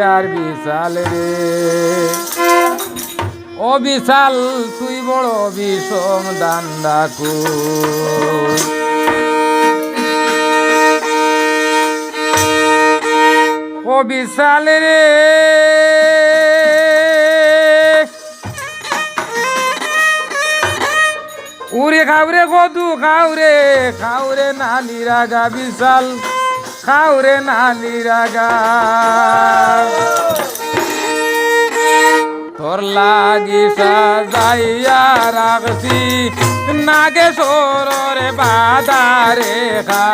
আর বিশাল রে। ও বিশাল, তুই বড় বিষম দান্ডাকু। ও বিশাল রে। উরে খাওরে কদু খাওরে খাওরে নালি রাগা বিশাল। খাওরে নালি রাগা। তোর লাগি সাজাইয়া রাখছি, নাগে সরে বাদারে খা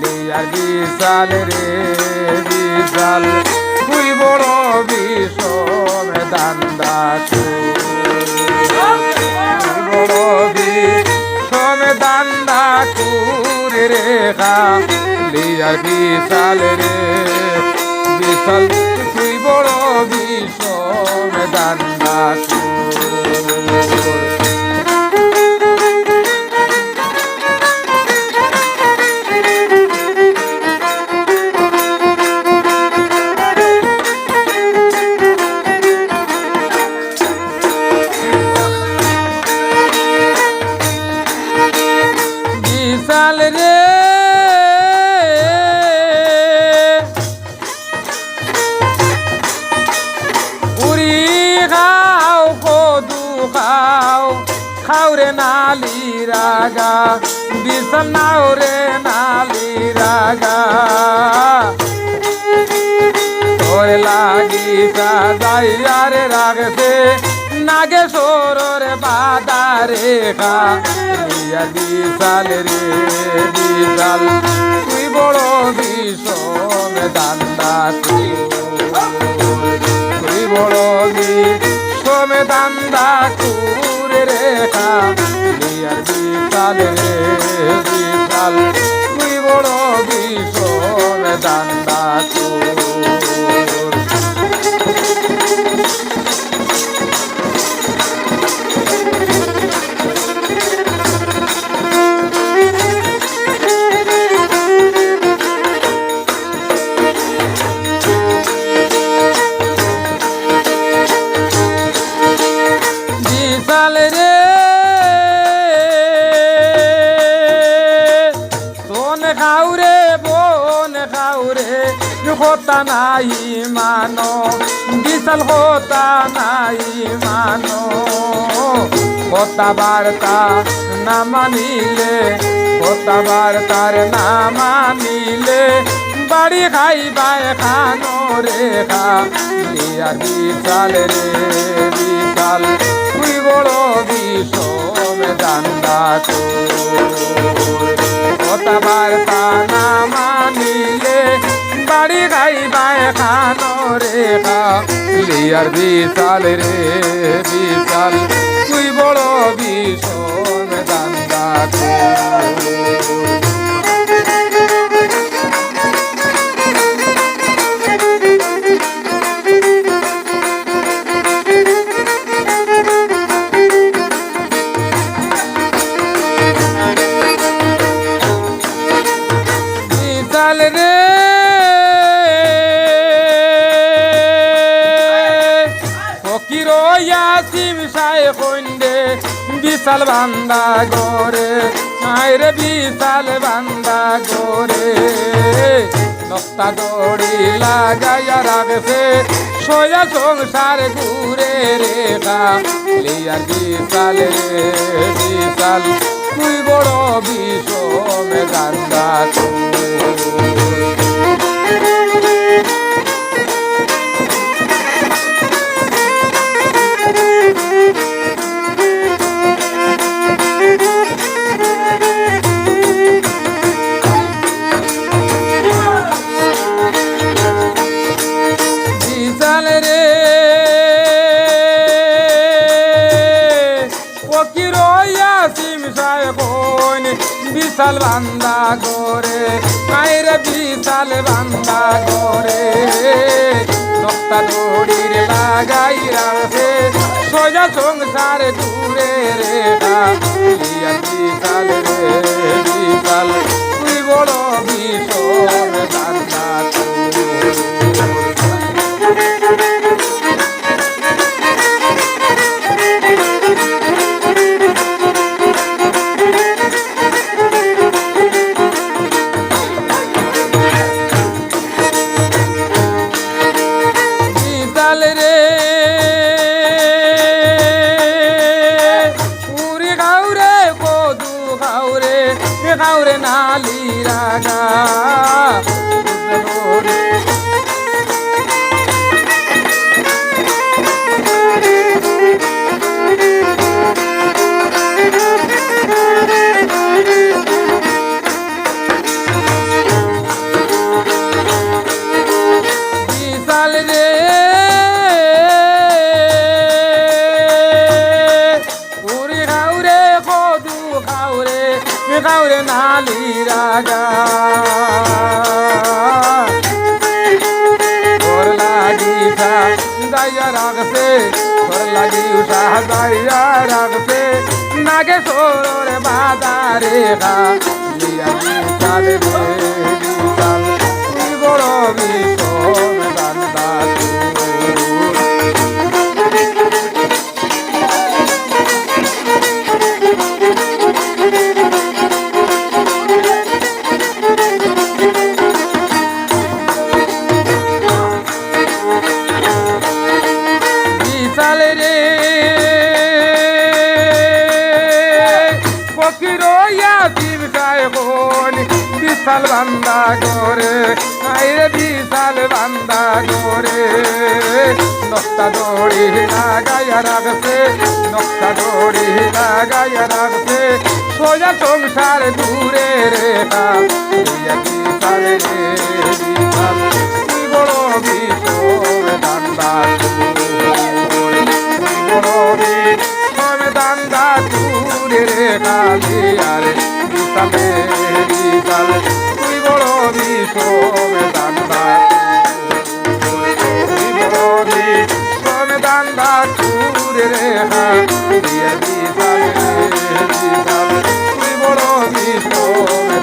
লিয়ার বিশাল রে বিশাল, তুই বড় বিষম দান্দা বড় বিষম দান্দা কুরে রে লিয়ার বিশাল রে বিশাল তুই বড় বিষম দান্দা নাও রে নালি রাগা তোর লাগি সাজাইয়া রে রাগতে নাগে সররে বাদারে খা ইয়া বিশাল রে বিশাল, তুই বড় বিষম দান্দা তুই তুই বড় বিষম দান্দা কুরে রে খা ইয়া বিশাল রে তুই বিষম দান্দা তুই হতা নাই মানো বিশাল হতা নাই মানো হতা বার্তা না মানিলে হতা বার্তার না মানিলে বাড়ি খাইবাই খানো রে খা আর বিশাল রে বিশাল তুই বড় লিয়ার বিশাল রে বিশাল সাই কইন্দে, বিশাল বান্দা গরে মায়ের বিশাল বান্দা গরে নক্তা দড়ি লাগাইয়া রাখছে, সোয়া সংসার ঘুরে রে গা লিয়া বিশাল রে, বিশাল, তুই বড় বিষম গান্দা বিশাল বান্দা গোরে মায়ের বিশাল বান্দা গোরে নক্তা দড়ির লাগাই রাখে, সোজা সংসার দূরে রে বিশাল রে বিশাল। গেল রে। পুরি গাও রে কদু গাও রে গাও রে নালি রাগা। রে। রাগা তোর লাগি দাইয়া রাখছে তোর লাগি উঠা দাইয়া রাখছে নাগে সোর বাদারে গা বিশাল বান্দা করে আইরে বিশাল বান্দা করে নকশা দড়ি লাগাইয়া রাখছে নকশা দড়ি লাগাইয়া রাখছে সোজা সংসার দূরে রে বিশাল কি বড় তুরে রে। তাকে বিশাল তুই বড় বিষমে দান্দার তুই বড় বিষমে দান্দার তুরে রে হা বিশাল বিশাল তুই বড় বিষমে